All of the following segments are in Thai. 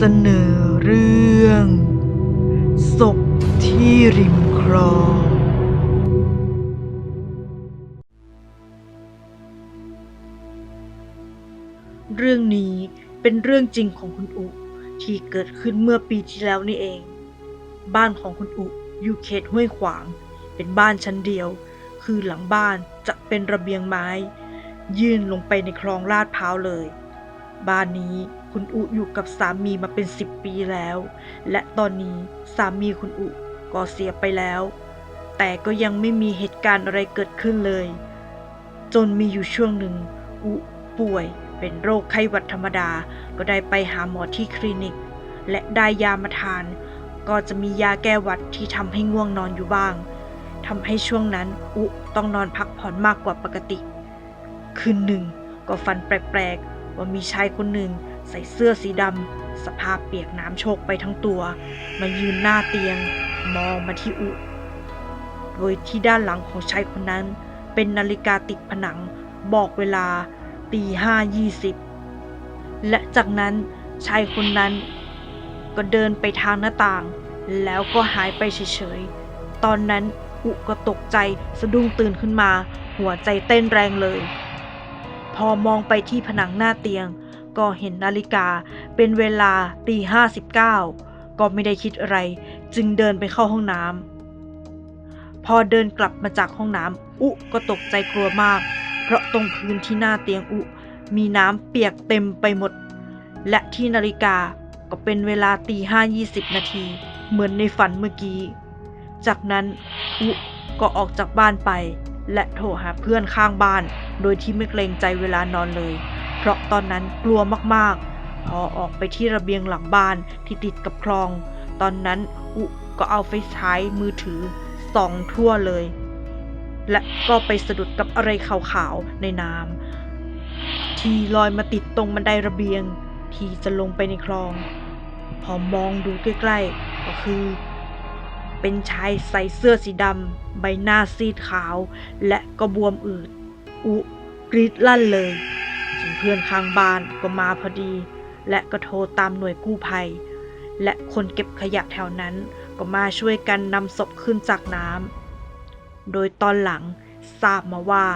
เสนอเรื่อง ศพที่ริมคลอง เรื่องนี้เป็นเรื่องจริงของคุณอุ ที่เกิดขึ้นเมื่อปีที่แล้วนี่เอง บ้านของคุณอุอยู่เขตห้วยขวาง เป็นบ้านชั้นเดียว คือหลังบ้านจะเป็นระเบียงไม้ ยื่นลงไปในคลองลาดพร้าวเลย บ้านนี้คุณอุอยู่กับสามีมาเป็นสิบปีแล้ว และตอนนี้สามีคุณอุก็เสียไปแล้ว แต่ก็ยังไม่มีเหตุการณ์อะไรเกิดขึ้นเลย จนมีอยู่ช่วงหนึ่ง อุป่วยเป็นโรคไข้หวัดธรรมดา ก็ได้ไปหาหมอที่คลินิก และได้ยามาทาน ก็จะมียาแก้หวัดที่ทำให้ง่วงนอนอยู่บ้างทำให้ช่วงนั้นอุต้องนอนพักผ่อนมากกว่าปกติ คืนหนึ่งก็ฝันแปลกๆ ว่ามีชายคนหนึ่งใส่เสื้อสีดำสภาพเปียกน้ำโชกไปทั้งตัว มายืนหน้าเตียง มองมาที่อุ โดยที่ด้านหลังของชายคนนั้น เป็นนาฬิกาติดผนัง บอกเวลาตีห้ายี่สิบและจากนั้นชายคนนั้น ก็เดินไปทางหน้าต่าง แล้วก็หายไปเฉยๆ ตอนนั้นอุก็ตกใจสะดุ้งตื่นขึ้นมา หัวใจเต้นแรงเลย พอมองไปที่ผนังหน้าเตียง ก็เห็นนาฬิกาเป็นเวลาตีห้าสิบเก้าก็ไม่ได้คิดอะไร จึงเดินไปเข้าห้องน้ำพอเดินกลับมาจากห้องน้ำอุก็ตกใจกลัวมาก เพราะตรงพื้นที่หน้าเตียงอุมีน้ำเปียกเต็มไปหมด และที่นาฬิกาก็เป็นเวลาตีห้ายี่สิบนาที เหมือนในฝันเมื่อกี้ จากนั้นอุก็ออกจากบ้านไป และโทรหาเพื่อนข้างบ้าน โดยที่ไม่เกรงใจเวลานอนเลย เพราะตอนนั้นกลัวมากๆ พอออกไปที่ระเบียงหลังบ้านที่ติดกับคลอง ตอนนั้นอุก็เอาไฟฉายมือถือส่องทั่วเลย และก็ไปสะดุดกับอะไรขาวๆในน้ำที่ลอยมาติดตรงบันไดระเบียง ที่จะลงไปในคลอง พอมองดูใกล้ๆ ก็คือ เป็นชายใส่เสื้อสีดำ ใบหน้าซีดขาว และก็บวมอืด อุกรีดลั่นเลยส่วนเพื่อนข้างบ้านก็มาพอดี และก็โทรตามหน่วยกู้ภัย และคนเก็บขยะแถวนั้นก็มาช่วยกันนำศพขึ้นจากน้ำ โดยตอนหลังทราบมาว่า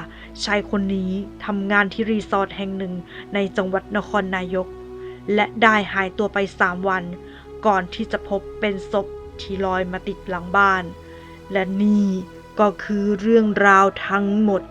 ชายคนนี้ทำงานที่รีสอร์ทแห่งหนึ่งในจังหวัดนครนายก และได้หายตัวไปสามวัน ก่อนที่จะพบเป็นศพ ที่ลอยมาติดหลังบ้าน และนี่ก็คือเรื่องราวทั้งหมด